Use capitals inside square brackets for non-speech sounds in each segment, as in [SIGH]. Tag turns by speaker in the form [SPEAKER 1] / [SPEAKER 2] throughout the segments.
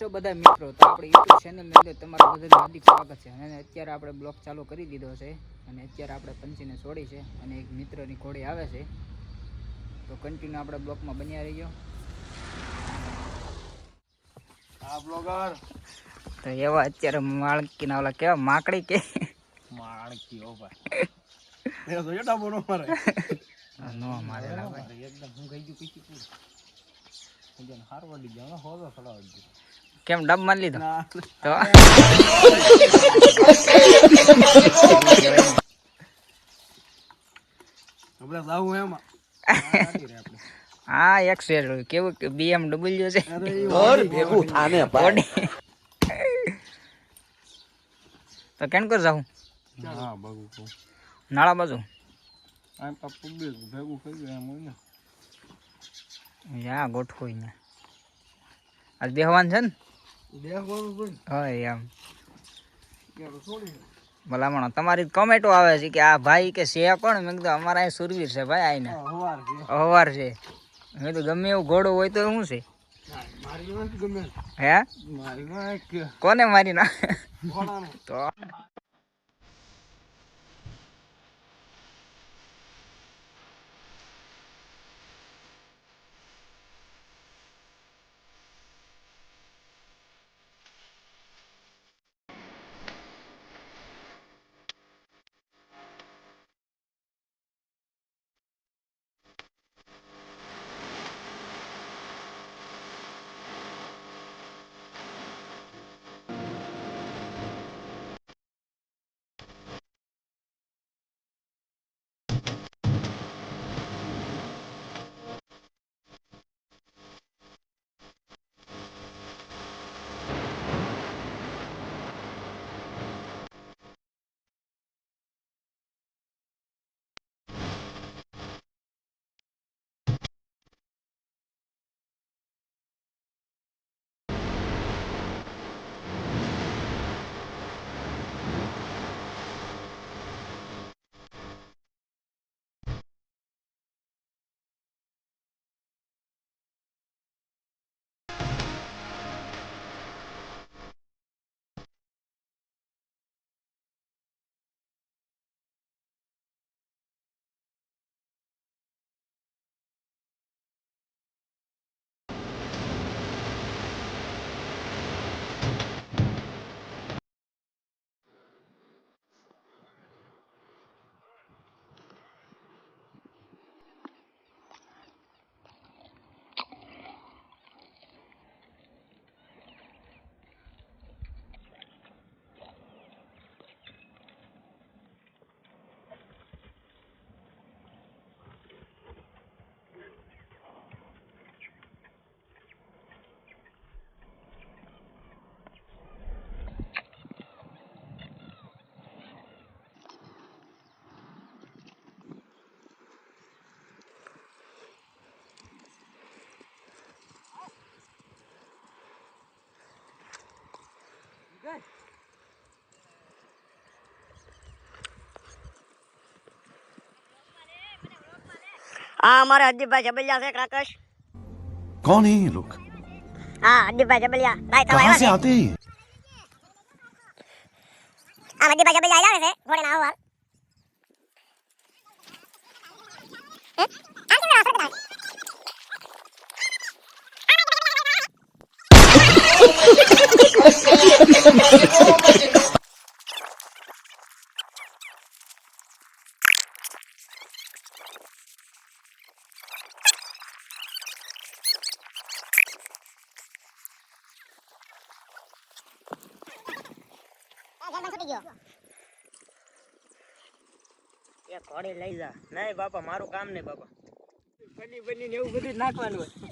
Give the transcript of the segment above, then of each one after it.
[SPEAKER 1] છો બધા મિત્રો તો આપણે યુટ્યુબ ચેનલની અંદર તમારું બધાનું હાર્દિક સ્વાગત છે. અને અત્યારે આપણે બ્લોગ ચાલુ કરી દીધો છે અને અત્યારે આપણે પંચીને છોડી છે અને એક મિત્રની ઘોડી આવે છે. તો કન્ટિન્યુ આપણે બ્લોકમાં બન્યા રહીજો.
[SPEAKER 2] આ બ્લોગર
[SPEAKER 1] તો એવા અત્યારે માળકીના ઓલા કેવા માકડી કે?
[SPEAKER 2] માળકી ઓ ભાઈ. એ તો એટા બોનો મારે.
[SPEAKER 1] નો મારેલા ભાઈ.
[SPEAKER 2] એકદમ હું ગઈ ગયું પીકી પૂરું. એકદમ હારવાડી જાવ હોવે ગયો
[SPEAKER 1] કેમ ડબ મારી લીધો? તો? હા એક શેર કેવું કે બીએમડબલ્યુ છે?
[SPEAKER 2] Audi
[SPEAKER 1] Audi. તો કેમ કર જાઉં?
[SPEAKER 2] હા બગુ કો
[SPEAKER 1] નાળા બાજુ.
[SPEAKER 2] ભેગું થઈ ગયું એમ હોય ને.
[SPEAKER 1] યા ગોઠવું ને આજ બેહવાન છે ને?
[SPEAKER 2] પણ
[SPEAKER 1] એમ ભલામણો તમારી કમેન્ટો આવે છે કે આ ભાઈ કે છે કોણ? મેં કીધું અમારા અહીં સુરવીર છે ભાઈ આઈને. અવાર છે. મેં તો ગમે એવું ઘોડો હોય તો શું છે? હે? કોને મારી ના
[SPEAKER 2] ઘોડાનો
[SPEAKER 1] તો
[SPEAKER 3] હા અમારે હરદીપભાઈ જબલિયા છે ક્રાકશ
[SPEAKER 4] कौन है ये लोग
[SPEAKER 3] હા હરદીપભાઈ જબલિયા ભાઈ થવા
[SPEAKER 4] कहाँ से
[SPEAKER 3] આવ્યા
[SPEAKER 4] आते हैं ये?
[SPEAKER 3] છે આ હરદીપભાઈ જબલિયા આવે છે ઘોડે ના આવવા
[SPEAKER 1] એ ઘોડી લઈ જા. નહીં બાપા, મારું કામ નહીં બાપા. બની બની ને એવું બધું જ નાખવાનું હોય.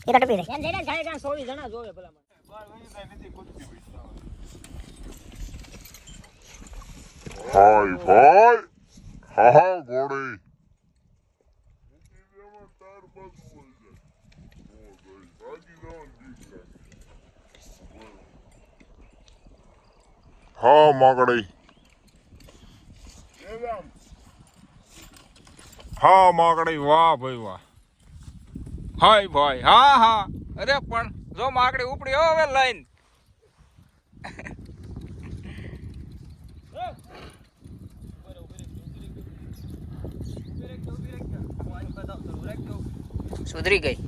[SPEAKER 3] એ તો ટપી રહી
[SPEAKER 1] એમ જઈને જાય ત્યાં સોળી જણા જોવે ભલા
[SPEAKER 5] હાય ભાઈ હા હા ગોળી હા માગડી હા માગડી વાહ, ભાઈ, વાહ. હાય, ભાઈ. હા હા. અરે, પણ જો માગડી ઉપડી હવે લાઈન.
[SPEAKER 1] સુધરી ગઈ.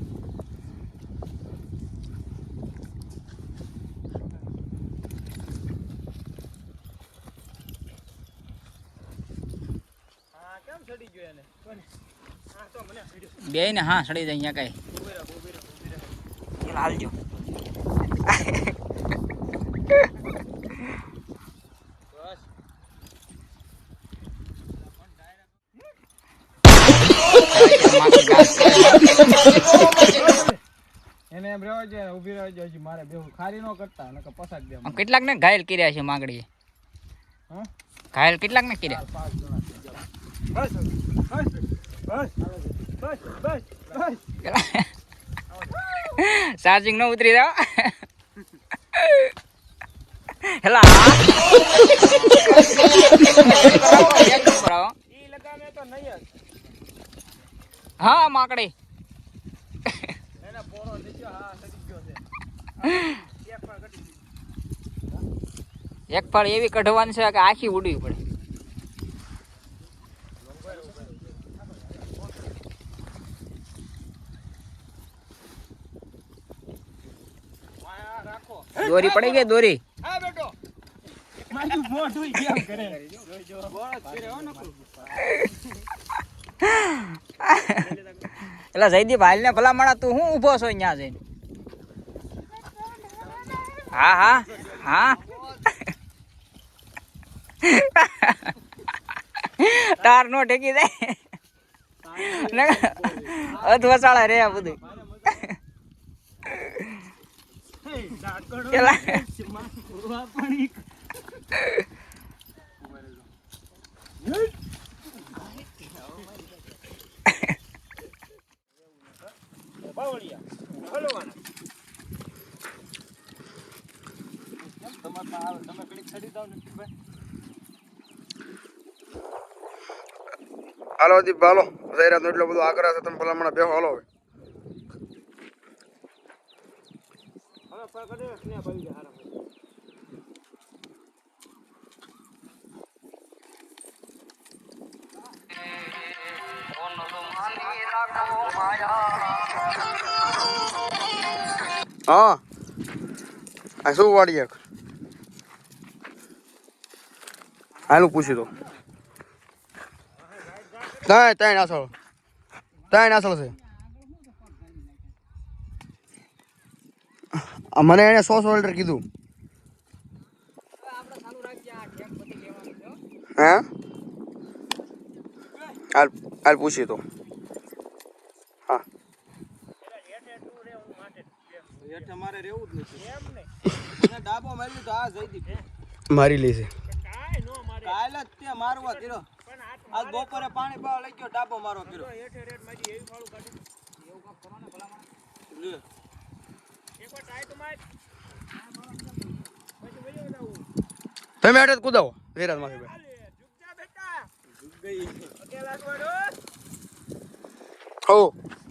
[SPEAKER 1] બે ને હા સડી જાય અહીંયા કઈ. હાલજો
[SPEAKER 2] એને એમ રહેવા જોઈએ ઊભી રહેવા જોઈએ મારે બેહું. ખારી ન કરતા નકર પસાડ દે
[SPEAKER 1] કેટલાક ને ઘાયલ કર્યા છે માંગડીએ.
[SPEAKER 2] હા?
[SPEAKER 1] ઘાયલ કેટલાક ને કર્યા
[SPEAKER 2] પાંચ જણા. બસ બસ બસ બસ બસ બસ
[SPEAKER 1] ચાર્જિંગ ન ઉતરી જાવ [LAUGHS] હેલા. [LAUGHS] હા, માકડી. [LAUGHS]
[SPEAKER 2] એક
[SPEAKER 1] ફળ એવી કઢવાની છે કે આખી ઉડવી પડે
[SPEAKER 2] વાયા રાખો
[SPEAKER 1] દોરી પડી ગઈ દોરી.
[SPEAKER 2] હા બેટો.
[SPEAKER 1] એટલે જયદીપ હાલ ને ભલા માણા તું હું ઊભો છો અહીંયા જઈને? હા હા હા. તાર નો ટેકી જાય અધ વસાળા રે બધું પેલા
[SPEAKER 2] બાવળિયા હલવાના કેમ તમારે પાસે આવે તમે ઘડીક ચડી જાવ ને ભાઈ
[SPEAKER 6] હાલો દીપ હાલો. જયરાત એટલો બધો આગ્રહ છે તમે ભલામણ બેહો હાલો હવે.
[SPEAKER 2] હવે પકડે સ્નેહ ભાઈ જાય હારા
[SPEAKER 6] હા. આ શું વાડીએ હાલું પૂછી દો. ત્રણ ત્રણ મને એને સો સો લીટર કીધું. હે? હાલ હાલ પૂછી દો હા.
[SPEAKER 2] મારે રહેવું જ નથી એમ નહીં મને ડાબો મારી તો આ જઈદી
[SPEAKER 6] મારી લે છે.
[SPEAKER 2] કાલ જ તે મારવા કર્યો આજ બપોરે પાણી પાવા લઈ ગયો ડાબો મારો કર્યો.
[SPEAKER 6] તમે હેઠે કૂદાવો જયરાતમાંથી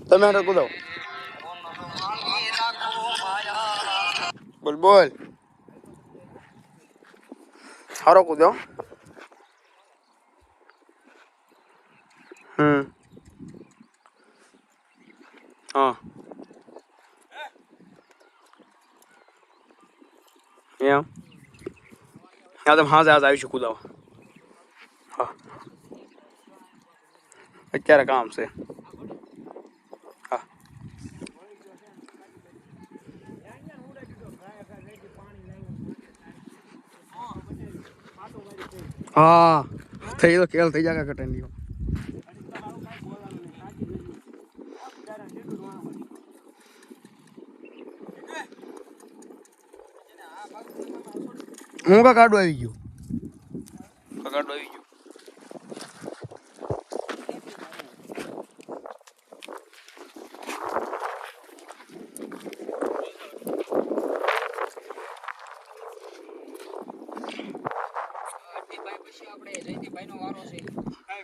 [SPEAKER 6] તમે હેઠે કૂદાવો. બોલ બોલ. હારો કૂદ્યો. હમ. હા. એમ હા તમે હા આજ આવીશું કૂદાવા હા અત્યારે કામ છે હા હા થઈ તો કેલ થઈ જાય કટન હું કાડો આવી ગયો. કાડો આવી ગયો.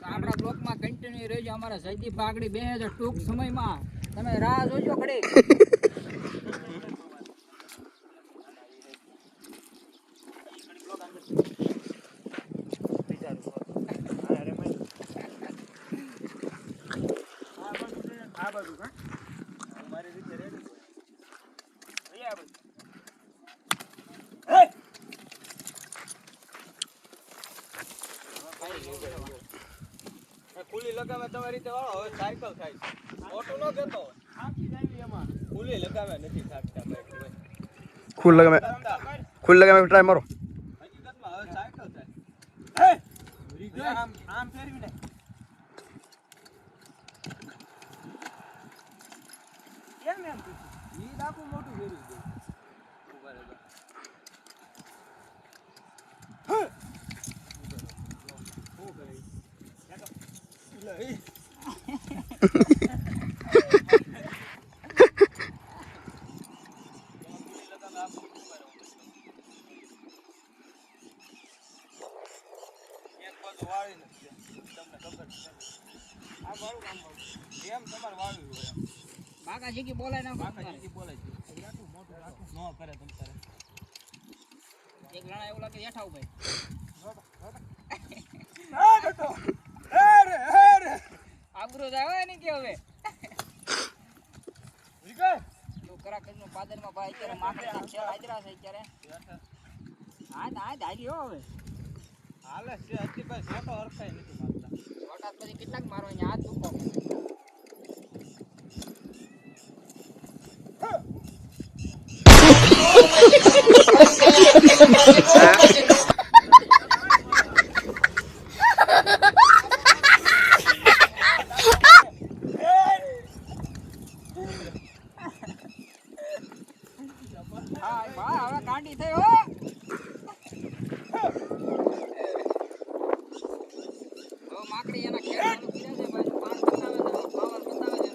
[SPEAKER 1] આપણા બ્લોકમાં કન્ટિન્યુ રહેજો અમારા જયદીપ પાકડી બે હજાર ટૂંક સમયમાં. તમે રાહ જોજો
[SPEAKER 2] ખડી તમારી રીતે વાળો હવે સાયકલ થાય છે. ઓટો નો જતો ખુલ્લી લગાવે નથી થાકતા ભાઈ.
[SPEAKER 6] લગાવે. ખુલ્લ લગાવે ટ્રાય મારો.
[SPEAKER 2] હવે સાયકલ થાય. આમ આમ ફેરવી ને કેમ એમ ઈ આખું મોટું ફેરવી દે ઊભા રહેજો. શું કરે ઈ? લે, ઈ. એક બાજુ વાળી નથી તમને ખબર છે આ વાળું કામ વાળું એમ તમારે વાળવું હોય
[SPEAKER 1] બાકા જીકી બોલાય નાખો
[SPEAKER 2] બાકા જીકી બોલાય છે. નો કરે તમ તારે.
[SPEAKER 1] એક લણા એવું લાગે હેઠા ઊભા
[SPEAKER 2] એ બેટો. એ રે એ રે.
[SPEAKER 1] આબરૂ જાય હોય ને કે હવે.
[SPEAKER 2] વિકે
[SPEAKER 1] છોકરા કઈનું પાદરમાં ભાઈ અત્યારે છે હાજરા છે અત્યારે. હા હા ધારી હો હવે.
[SPEAKER 2] હાલે છે હજી ભાઈ હરખાય નથી મારતા.
[SPEAKER 1] પછી કેટલાક મારો [LAUGHS] હો હવે માકડી એના ખેતરનું ફીરે છે ભાઈ પાણ બતાવે છે પાવર બતાવે છે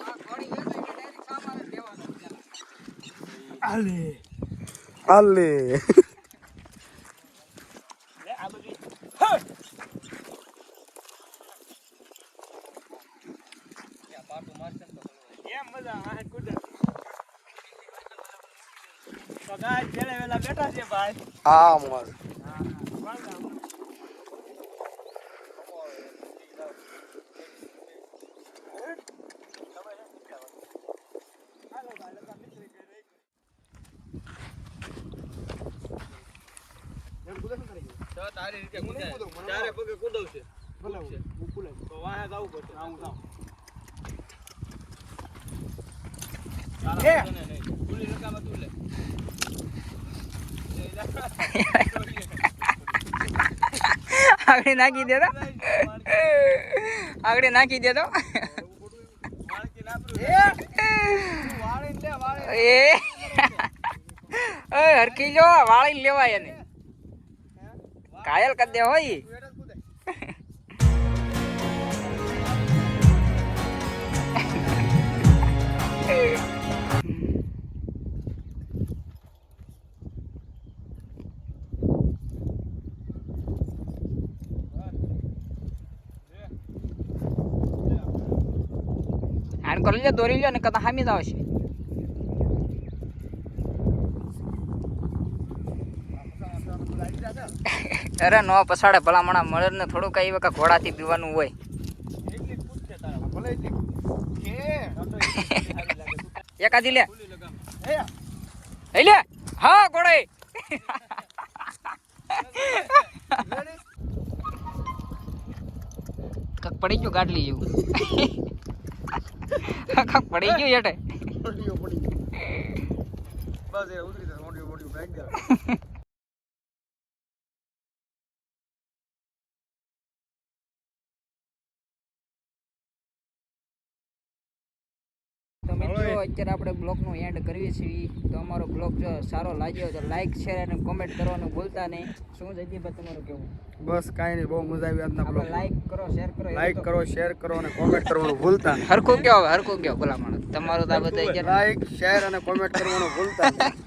[SPEAKER 1] આ ઘોડી વેચાય એટલે direct સામાન જ લેવાનો છે.
[SPEAKER 6] આલે
[SPEAKER 2] ત્યાં પાટું મારશે ને તો એમ મજા આ કુદર તો ગાય છેલ્લે વેલા બેઠા છે ભાઈ.
[SPEAKER 6] હા મોર
[SPEAKER 2] તો તારી રીતે કુદાય તો વાહે જવું પડશે. જાઉં લે.
[SPEAKER 1] આગળ નાખી દેતો આગળ નાખી દેતો
[SPEAKER 2] વાળી
[SPEAKER 1] એ! એ! હરકી જો વાળી લેવાય એને. કાયલ કરી દે હોય. કરી લે દોરી લે ને કદા હામી જ અરે નો પસાડે ભલામણા મળે ને થોડું કઈ વખત ઘોડાથી પીવાનું હોય. [LAUGHS] એકાદી લે. હા, ઘોડે. [LAUGHS] કક પડી ગયું ગાડલી જેવું. [LAUGHS] કક પડી ગયું એટે
[SPEAKER 2] બસ એ ઉતરી જાય મોટી મોટી બ્રેક
[SPEAKER 1] અત્યારે આપણે બ્લોગનું એન્ડ કરીએ છીએ. તો અમારો બ્લોગ જો સારો લાગ્યો તો લાઈક શેર અને કોમેન્ટ કરવાનું ભૂલતા નહીં. શું જયદીપભાઈ તમારું કેવું?
[SPEAKER 6] બસ કાંઈ નહીં બહુ મજા આવી આજના બ્લોગ
[SPEAKER 1] લાઈક કરો શેર કરો લાઇક
[SPEAKER 6] લાઈક કરો શેર કરો અને કોમેન્ટ કરવાનું ભૂલતા નહીં.
[SPEAKER 1] હરખું કયો હવે હરખું કયો ભલા માણસ. તમારું તો આ બધા
[SPEAKER 6] લાઈક શેર અને કોમેન્ટ કરવાનું ભૂલતા નહીં.